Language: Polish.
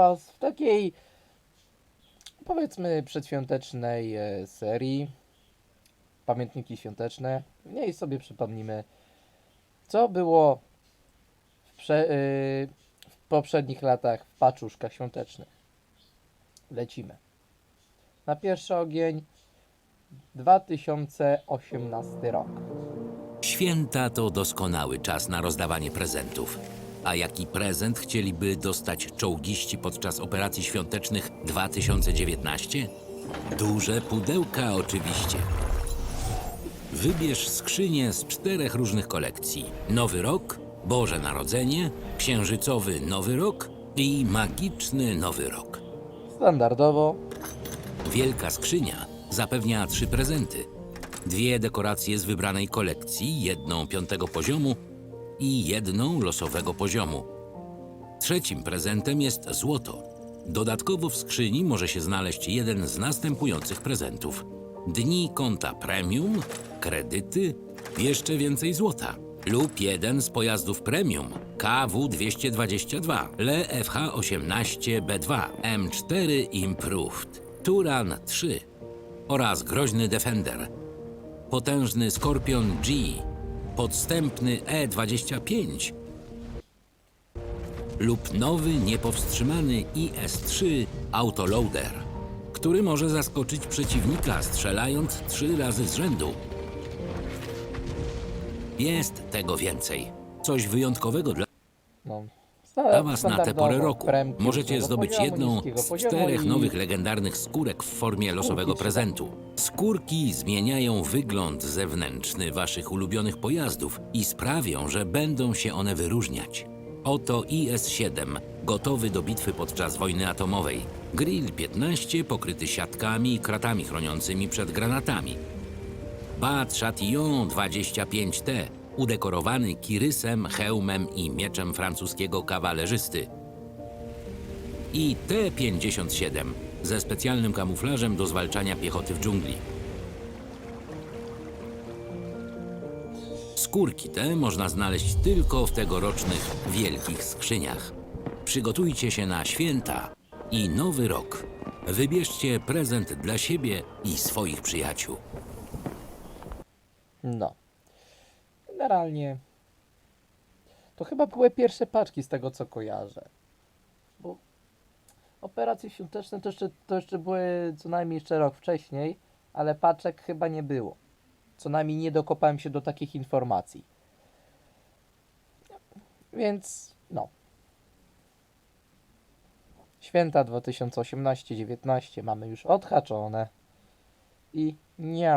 Was w takiej powiedzmy przedświątecznej e, serii Pamiętniki świąteczne. W niej sobie przypomnimy, co było w, y, w poprzednich latach w paczuszkach świątecznych. Lecimy. Na pierwszy ogień 2018 rok. Święta to doskonały czas na rozdawanie prezentów. A jaki prezent chcieliby dostać czołgiści podczas operacji świątecznych 2019? Duże pudełka oczywiście. Wybierz skrzynię z czterech różnych kolekcji. Nowy rok, Boże Narodzenie, księżycowy Nowy Rok i magiczny Nowy Rok. Standardowo Wielka skrzynia zapewnia trzy prezenty. Dwie dekoracje z wybranej kolekcji, jedną piątego poziomu i jedną losowego poziomu. Trzecim prezentem jest złoto. Dodatkowo w skrzyni może się znaleźć jeden z następujących prezentów. Dni konta premium, kredyty, jeszcze więcej złota. Lub jeden z pojazdów premium KW222, Le FH18B2, M4 Improved, Turan 3 oraz groźny Defender, potężny Scorpion G, podstępny E25 lub nowy niepowstrzymany IS-3 Autoloader, który może zaskoczyć przeciwnika strzelając trzy razy z rzędu. Jest tego więcej. Coś wyjątkowego dla no, dla Was na tę porę roku. Możecie zdobyć jedną z czterech nowych legendarnych skórek w formie losowego prezentu. Skórki zmieniają wygląd zewnętrzny Waszych ulubionych pojazdów i sprawią, że będą się one wyróżniać. Oto IS-7, gotowy do bitwy podczas wojny atomowej. Grill 15 pokryty siatkami i kratami chroniącymi przed granatami. Bat Chatillon 25T, udekorowany kirysem, hełmem i mieczem francuskiego kawalerzysty. I T-57 ze specjalnym kamuflażem do zwalczania piechoty w dżungli. Skórki te można znaleźć tylko w tegorocznych wielkich skrzyniach. Przygotujcie się na święta i nowy rok. Wybierzcie prezent dla siebie i swoich przyjaciół. No. Generalnie to chyba były pierwsze paczki z tego co kojarzę. Bo operacje świąteczne to jeszcze, to jeszcze były co najmniej jeszcze rok wcześniej, ale paczek chyba nie było. Co najmniej nie dokopałem się do takich informacji. Więc no. Święta 2018-19 mamy już odhaczone. I nie.